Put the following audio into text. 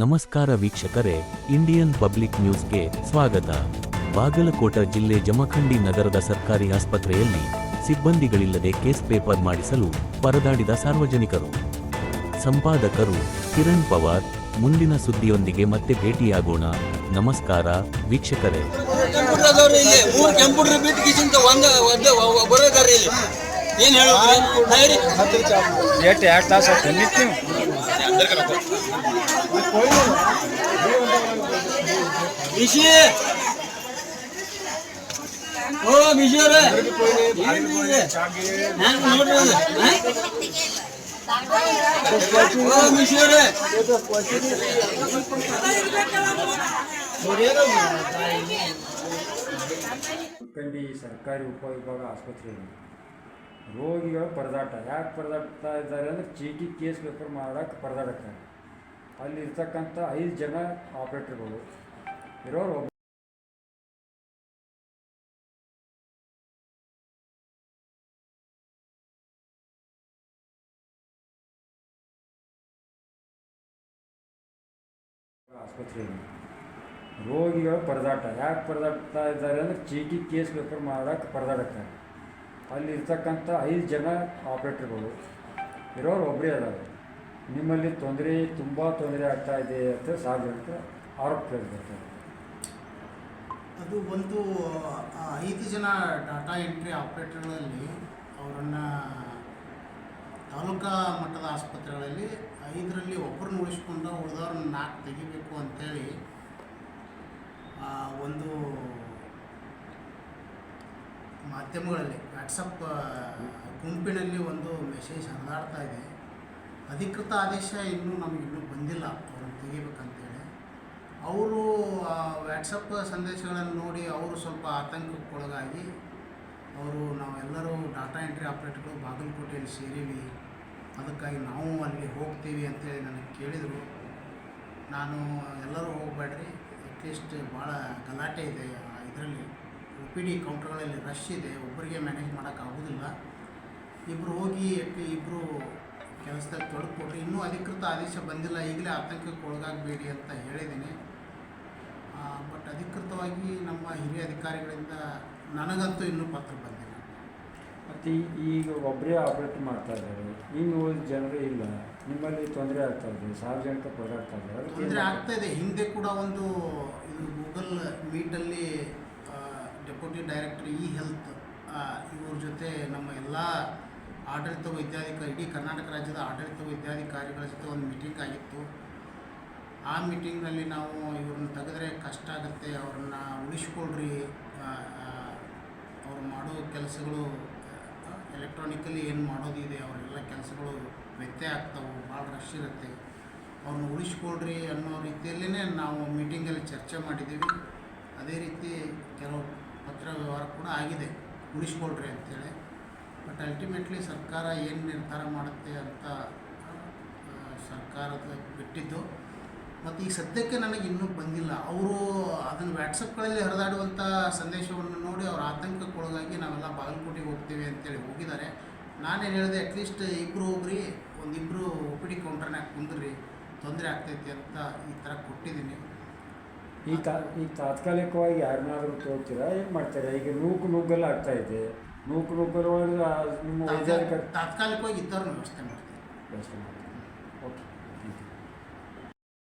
ನಮಸ್ಕಾರ ವೀಕ್ಷಕರೇ Indian public ನ್ಯೂಸ್ಗೆ ಸ್ವಾಗತ. ಬಾಗಲಕೋಟ ಜಿಲ್ಲೆ ಜಮಖಂಡಿ ನಗರದ ಸರ್ಕಾರಿ ಆಸ್ಪತ್ರೆಯಲ್ಲಿ ಸಿಬ್ಬಂದಿಗಳಿಲ್ಲದೆ ಕೇಸ್ ಪೇಪರ್ ಮಾಡಿಸಲು ಪರದಾಡಿದ ಸಾರ್ವಜನಿಕರು. ಸಂಪಾದಕರು ಕಿರಣ್ ಪವಾರ್ ಮುಂದಿನ ಸುದ್ದಿಯೊಂದಿಗೆ ಮತ್ತೆ ಭೇಟಿಯಾಗೋಣ. ನಮಸ್ಕಾರ ವೀಕ್ಷಕರೇ. ಬರೋದಾರಿ ಓ ಮಿಶಿ ಅವ್ರೆ ಹ್ಯಾಂಗ ನೋಡ್ರಿ ಅದು ಹಾ? ಓ ಮಿಶಿ ಅವ್ರೆ ಕಂಡಿ ಸರ್ಕಾರಿ ಉಪವಿಭಾಗ ಆಸ್ಪತ್ರೆಯಲ್ಲಿ ರೋಗಿಗಳ ಪರದಾಟ. ಯಾಕೆ ಪರದಾಡ್ತಾ ಇದ್ದಾರೆ ಅಂದರೆ ಚೀಟಿ ಕೇಸ್ ಪೇಪರ್ ಮಾಡೋಕ್ಕೆ ಪರದಾಡಕ್ಕೆ ಅಲ್ಲಿ ಇರ್ತಕ್ಕಂಥ ಐದು ಜನ ಆಪ್ರೇಟರ್ಗಳು ಇರೋರು ಒಬ್ಬ ಆಸ್ಪತ್ರೆಯಲ್ಲಿ. ರೋಗಿಗಳ ಪರದಾಟ. ಯಾಕೆ ಪರದಾಡ್ತಾ ಇದ್ದಾರೆ ಅಂದರೆ ಚೀಟಿ ಕೇಸ್ ಪೇಪರ್ ಮಾಡೋಕ್ಕೆ ಪರದಾಡಕ್ಕೆ ಅಲ್ಲಿ ಇರ್ತಕ್ಕಂಥ ಐದು ಜನ ಆಪ್ರೇಟರ್ಗಳು ಇರೋರು ಒಬ್ಬರೇ ಅದಾವೆ ನಿಮ್ಮಲ್ಲಿ ತೊಂದರೆ ತುಂಬ ತೊಂದರೆ ಆಗ್ತಾ ಇದೆ ಅಂತ ಸಾರ್ವಜನಿಕ ಆರೋಪ ಕೇಳಿದ್ದಾರೆ ಅದು ಒಂದು ಐದು ಜನ ಡಾಟಾ ಎಂಟ್ರಿ ಆಪ್ರೇಟರ್ಗಳಲ್ಲಿ ಅವರನ್ನು ತಾಲೂಕಾ ಮಟ್ಟದ ಆಸ್ಪತ್ರೆಗಳಲ್ಲಿ ಐದರಲ್ಲಿ ಒಬ್ಬರನ್ನ ಉಳಿಸ್ಕೊಂಡು ಉಳಿದವ್ರನ್ನ ನಾಲ್ಕು ತೆಗಿಬೇಕು ಅಂತೇಳಿ ಆ, ಒಂದು ಮಾಧ್ಯಮಗಳಲ್ಲಿ ವಾಟ್ಸಪ್ ಗುಂಪಿನಲ್ಲಿ ಒಂದು ಮೆಸೇಜ್ ಹರಿದಾಡ್ತಾ ಇದೆ. ಅಧಿಕೃತ ಆದೇಶ ಇನ್ನೂ ನಮಗಿನ್ನೂ ಬಂದಿಲ್ಲ. ಅವ್ರನ್ನ ತೆಗಿಬೇಕಂತೇಳಿ. ಅವರು ವ್ಯಾಟ್ಸಪ್ ಸಂದೇಶಗಳನ್ನು ನೋಡಿ ಅವರು ಸ್ವಲ್ಪ ಆತಂಕಕ್ಕೊಳಗಾಗಿ ಅವರು ನಾವೆಲ್ಲರೂ ಡಾಟಾ ಎಂಟ್ರಿ ಆಪ್ರೇಟರ್ಗಳು ಬಾಗಲಕೋಟೆಯಲ್ಲಿ ಸೇರೀವಿ. ಅದಕ್ಕಾಗಿ ನಾವು ಅಲ್ಲಿ ಹೋಗ್ತೀವಿ ಅಂತೇಳಿ ನನಗೆ ಕೇಳಿದರು. ನಾನು ಎಲ್ಲರೂ ಹೋಗಬೇಡ್ರಿ. ಅಟ್ಲೀಸ್ಟ್ ಭಾಳ ಗಲಾಟೆ ಇದೆ ಇದರಲ್ಲಿ. ಒ ಪಿ ಡಿ ಕೌಂಟರ್ಗಳಲ್ಲಿ ರಶ್ ಇದೆ ಒಬ್ಬರಿಗೆ ಮ್ಯಾನೇಜ್ ಮಾಡೋಕ್ಕಾಗೋದಿಲ್ಲ ಇಬ್ಬರು ಹೋಗಿ ಎಟ್ಲಿ ಇಬ್ಬರು ಕೆಲಸದಲ್ಲಿ ತೊಡಕೊಟ್ರೆ ಇನ್ನೂ ಅಧಿಕೃತ ಆದೇಶ ಬಂದಿಲ್ಲ ಈಗಲೇ ಆತಂಕಕ್ಕೆ ಒಳಗಾಗಬೇಡಿ ಅಂತ ಹೇಳಿದ್ದೀನಿ. ಬಟ್ ಅಧಿಕೃತವಾಗಿ ನಮ್ಮ ಹಿರಿಯ ಅಧಿಕಾರಿಗಳಿಂದ ನನಗಂತೂ ಇನ್ನೂ ಪತ್ರ ಬಂದಿಲ್ಲ. ಮತ್ತು ಈಗ ಒಬ್ಬರೇ ಆಪ್ರೇಟ್ ಮಾಡ್ತಾ ಇದ್ದಾರೆ. ಇನ್ನು ಉಳಿದ ಜನರು ಇಲ್ಲ. ನಿಮ್ಮಲ್ಲಿ ತೊಂದರೆ ಆಗ್ತಾ ಇದೆ ಸಾರ್ವಜನಿಕ ಪದಾರ್ಥ ತೊಂದರೆ ಆಗ್ತಾ ಇದೆ. ಹಿಂದೆ ಕೂಡ ಒಂದು ಇದು ಗೂಗಲ್ ಮೀಟಲ್ಲಿ ಡೆಪ್ಯೂಟಿ ಡೈರೆಕ್ಟರ್ ಇ ಹೆಲ್ತ್ ಇವ್ರ ಜೊತೆ ನಮ್ಮ ಎಲ್ಲ ಆಡಳಿತ ವೈದ್ಯಾಧಿಕಾರಿ ಇಡೀ ಕರ್ನಾಟಕ ರಾಜ್ಯದ ಆಡಳಿತ ವೈದ್ಯಾಧಿಕಾರಿಗಳ ಜೊತೆ ಒಂದು ಮೀಟಿಂಗ್ ಆಗಿತ್ತು. ಆ ಮೀಟಿಂಗ್ನಲ್ಲಿ ನಾವು ಇವ್ರನ್ನ ತೆಗೆದ್ರೆ ಕಷ್ಟ ಆಗುತ್ತೆ, ಅವ್ರನ್ನ ಉಳಿಸ್ಕೊಳ್ರಿ ಅವ್ರು ಮಾಡೋ ಕೆಲಸಗಳು ಎಲೆಕ್ಟ್ರಾನಿಕಲಿ ಏನು ಮಾಡೋದಿದೆ, ಅವರೆಲ್ಲ ಕೆಲಸಗಳು ವ್ಯತ್ಯಯ ಆಗ್ತಾವೆ, ಭಾಳ ರಶ್ ಇರುತ್ತೆ. ಅವ್ರನ್ನ ಉಳಿಸ್ಕೊಳ್ರಿ ಅನ್ನೋ ರೀತಿಯಲ್ಲೇ ನಾವು ಮೀಟಿಂಗಲ್ಲಿ ಚರ್ಚೆ ಮಾಡಿದ್ದೀವಿ ಅದೇ ರೀತಿ ಕೆಲವು ಪತ್ರ ವ್ಯವಹಾರ ಕೂಡ ಆಗಿದೆ. ಉಳಿಸ್ಕೊಳ್ರಿ ಅಂತೇಳಿ. ಬಟ್ ಅಲ್ಟಿಮೇಟ್ಲಿ ಸರ್ಕಾರ ಏನು ನಿರ್ಧಾರ ಮಾಡುತ್ತೆ ಅಂತ ಸರ್ಕಾರದ ಬಿಟ್ಟಿದ್ದು. ಮತ್ತು ಈಗ ಸದ್ಯಕ್ಕೆ ನನಗೆ ಇನ್ನೂ ಬಂದಿಲ್ಲ. ಅವರು ಅದನ್ನು ವ್ಯಾಟ್ಸಪ್ಗಳಲ್ಲಿ ಹರಿದಾಡುವಂಥ ಸಂದೇಶವನ್ನು ನೋಡಿ ಅವ್ರ ಆತಂಕಕ್ಕೊಳಗಾಗಿ ನಾವೆಲ್ಲ ಬಾಗಲಕೋಟೆಗೆ ಹೋಗ್ತೀವಿ ಅಂತೇಳಿ ಹೋಗಿದ್ದಾರೆ. ನಾನೇನು ಹೇಳಿದೆ ಅಟ್ಲೀಸ್ಟ್ ಇಬ್ಬರು ಹೋಗ್ರಿ ಒಂದಿಬ್ಬರು ಒ ಪಿ ಡಿ ಕೌಂಟರ್ನಾಗ ಕುಂದ್ರಿ. ತೊಂದರೆ ಆಗ್ತೈತಿ ಅಂತ ಈ ಥರ ಕೊಟ್ಟಿದ್ದೀನಿ. ಈ ತಾ ಈ ತಾತ್ಕಾಲಿಕವಾಗಿ ಯಾರನ್ನಾದರೂ ತೋರ್ತೀರಾ? ಏನು ಮಾಡ್ತಾರೆ? ಈಗ ನೂಕು ನುಗ್ಗಲ್ಲ ಆಗ್ತಾ ಇದೆ. ನೂಕು ನುಗ್ಗಲ್ ಒಳಗೆ ನಿಮ್ಮ ತಾತ್ಕಾಲಿಕವಾಗಿ ಇದ್ದವ್ರನ್ನ ವ್ಯವಸ್ಥೆ ಮಾಡ್ತೀವಿ. ವ್ಯವಸ್ಥೆ ಮಾಡ್ತಾರೆ?